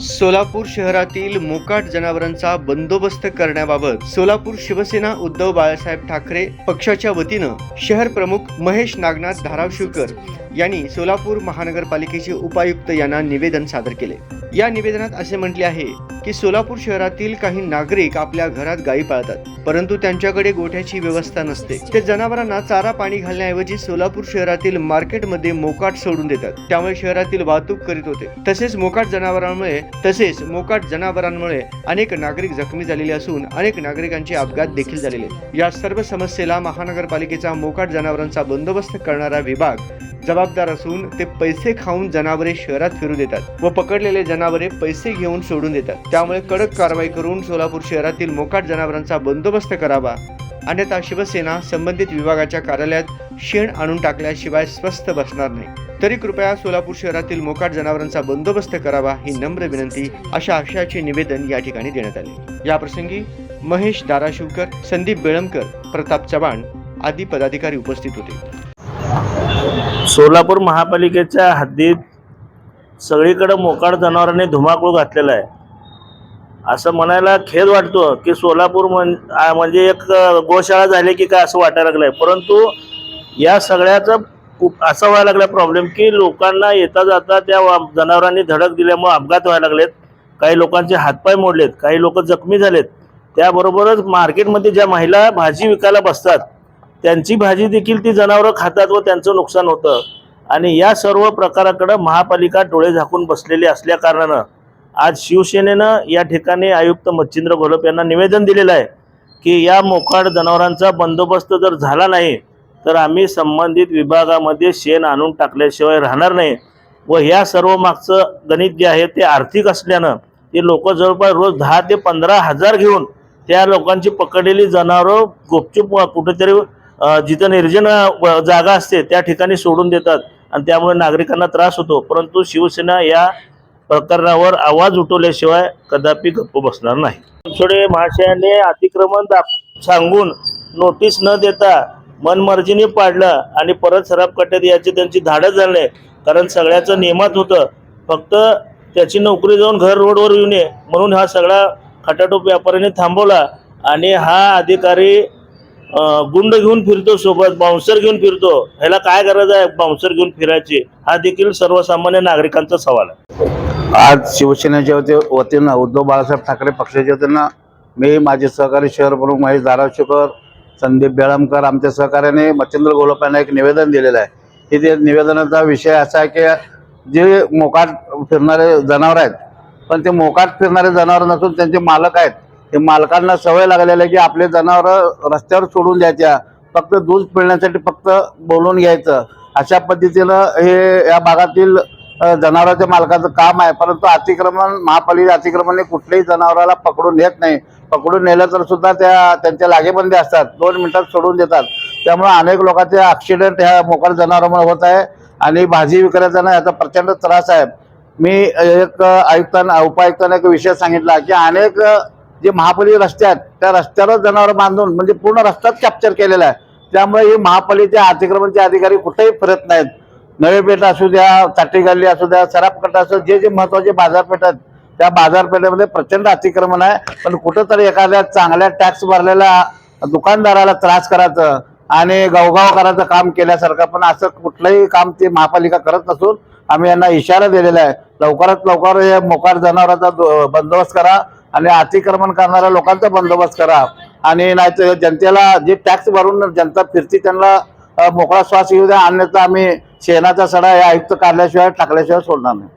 सोलापूर शहरातील मोकाट जनावरांचा बंदोबस्त करण्याबाबत सोलापूर शिवसेना उद्धव बाळासाहेब ठाकरे पक्षाच्या वतीनं शहर प्रमुख महेश नागनाथ धारावशिवकर यांनी सोलापूर महानगरपालिकेचे उपायुक्त यांना निवेदन सादर केले. या निवेदनात असे म्हटले आहे की सोलापूर शहरातील काही नागरिक आपल्या घरात गायी पाळतात परंतु त्यांच्याकडे गोठ्याची व्यवस्था नसते. ते जनावरांना चारा पाणी घालण्याऐवजी सोलापूर शहरातील मार्केटमध्ये मोकाट सोडून देतात. त्यामुळे शहरातील वाहतूक करीत होते. तसेच मोकाट जनावरांमुळे तसेच मोकाट जनावरांमुळे अनेक नागरिक जखमी झालेले असून अनेक नागरिकांचे अपघात देखील झालेले या सर्व समस्येला महानगरपालिकेचा मोकाट जनावरांचा बंदोबस्त करणारा विभाग जबाबदार असून ते पैसे खाऊन जनावरे शहरात फिरू देतात व पकडलेले जनावरे पैसे घेऊन सोडून देतात. त्यामुळे कडक कारवाई करून सोलापूर शहरातील मोकाट जनावरांचा बंदोबस्त करावा. अन्यथा शिवसेना संबंधित विभागाच्या कार्यालयात शेण आणून टाकल्याशिवाय स्वस्थ बसणार नाही. तरी कृपया सोलापूर शहरातील मोकाट जनावरांचा बंदोबस्त करावा ही नम्र विनंती अशा आशयाचे निवेदन या ठिकाणी देण्यात आले. या प्रसंगी महेश दाराशिवकर संदीप बेळमकर प्रताप चव्हाण आदी पदाधिकारी उपस्थित होते. सोलापूर महापालिकेच्या हद्दीत सगळीकडे मोकाट जनावरांनी धुमाकूळ घातलेला आहे. असं म्हणायला खेद वाटतो की सोलापूर म्हणजे एक गोशाळा झाली की काय असं वाटायला लागलंय. परंतु या सगळ्याचा खूप असा व्हायला लागला प्रॉब्लेम की लोकांना येता जाता त्या जनावरांनी धडक दिल्यामुळे अपघात व्हायला लागलेत. काही लोकांचे हातपाय मोडलेत काही लोक जखमी झालेत. त्याबरोबरच मार्केटमध्ये ज्या महिला भाजी विकायला बसतात त्यांची भाजी देखील ती जनावरं खातात व त्यांचं नुकसान होतं. आणि या सर्व प्रकाराकडं महापालिका डोळे झाकून बसलेली असल्या कारणानं आज शिवसेनेनं या ठिकाणी आयुक्त मच्छिंद्र घोलप यांना निवेदन दिलेलं आहे की या मोकाड जनावरांचा बंदोबस्त जर झाला नाही तर आम्ही संबंधित विभागामध्ये शेण आणून टाकल्याशिवाय राहणार नाही व ह्या सर्व मागचं गणित जे आहे ते आर्थिक असल्यानं ते लोक जवळपास रोज दहा ते पंधरा हजार घेऊन त्या लोकांची पकडलेली जनावरं गुपचूप कुठेतरी जिथं निर्जन जागा असते त्या ठिकाणी सोडून देतात आणि त्यामुळे नागरिकांना त्रास होतो. परंतु शिवसेना या प्रकरणावर आवाज उठवल्याशिवाय कदापि गप्प बसणार नाही. थोडे महाशयाने अतिक्रमण दाख सांगून नोटीस न देता मनमर्जीने पाडलं आणि परत सराफ कट्ट्यात याची त्यांची धाडच झाली. कारण सगळ्याचं नियमात होतं. फक्त त्याची नोकरी जाऊन घर रोडवर येऊ नये म्हणून हा सगळा खटाटोप व्यापाऱ्याने थांबवला आणि हा अधिकारी गुंड घेऊन फिरतो सोबत बाउन्सर घेऊन फिरतो. ह्याला काय गरज आहे बाउन्सर घेऊन फिरायची? हा देखील सर्वसामान्य नागरिकांचा सवाल आहे. आज शिवसेनेच्या वती- वतीनं उद्धव बाळासाहेब ठाकरे पक्षाच्या वतीनं मी माझे सहकारी शहर प्रमुख महेश धाराशिवकर संदीप बेळमकर आमच्या सहकार्याने मच्छिंद्र गोलप यांना एक निवेदन दिलेलं आहे. की ते निवेदनाचा विषय असा आहे की जे मोकाट फिरणारे जनावर आहेत पण ते मोकाट फिरणारे जनावर नसून त्यांचे मालक आहेत. ते मालकांना सवय लागलेली आहे की आपले जनावरं रस्त्यावर सोडून द्यायच्या फक्त दूध पिळण्यासाठी फक्त बोलून घ्यायचं. अशा पद्धतीनं हे या भागातील जनावरांच्या मालकाचं काम आहे परंतु अतिक्रमण महापालिका अतिक्रमणने कुठल्याही जनावराला पकडून नेत नाही. पकडून नेलं तर सुद्धा त्या त्यांच्या लागेबंदी असतात. दोन मिनिटात सोडून देतात. त्यामुळे अनेक लोकांचे ॲक्सिडेंट ह्या मोकार जनावरांमुळे होत आहे आणि भाजी विक्रेत्यांना याचा प्रचंड त्रास आहे. मी एक आयुक्तांना उपायुक्तांना एक विषय सांगितला की अनेक जे महापालिका रस्ते आहेत त्या रस्त्यावर जनावर बांधून म्हणजे पूर्ण रस्ताच कॅप्चर केलेला आहे. त्यामुळे ही महापालिकेच्या अतिक्रमणचे अधिकारी कुठेही फिरत नाहीत. नवेपेठ असू द्या ताटी गल्ली असू द्या सराफकट असू जे जे महत्त्वाचे बाजारपेठ आहेत त्या बाजारपेठेमध्ये प्रचंड अतिक्रमण आहे. पण कुठंतरी एखाद्या चांगल्या टॅक्स भरलेल्या दुकानदाराला त्रास करायचं आणि गवगाव करायचं काम केल्यासारखं पण असं कुठलंही काम ती महापालिका करत नसून आम्ही यांना इशारा दिलेला आहे. लवकरात लवकर हे मोकार जनावरांचा दो- बंदोबस्त करा आणि अतिक्रमण करणाऱ्या लोकांचा बंदोबस्त करा. आणि नाहीतर जनतेला जे टॅक्स भरून जनता फिरती त्यांना मोकळा श्वास येऊ द्या. अन्यथा आम्ही शेणाचा सडा या आयुक्त काढल्याशिवाय टाकल्याशिवाय सोडणार नाही.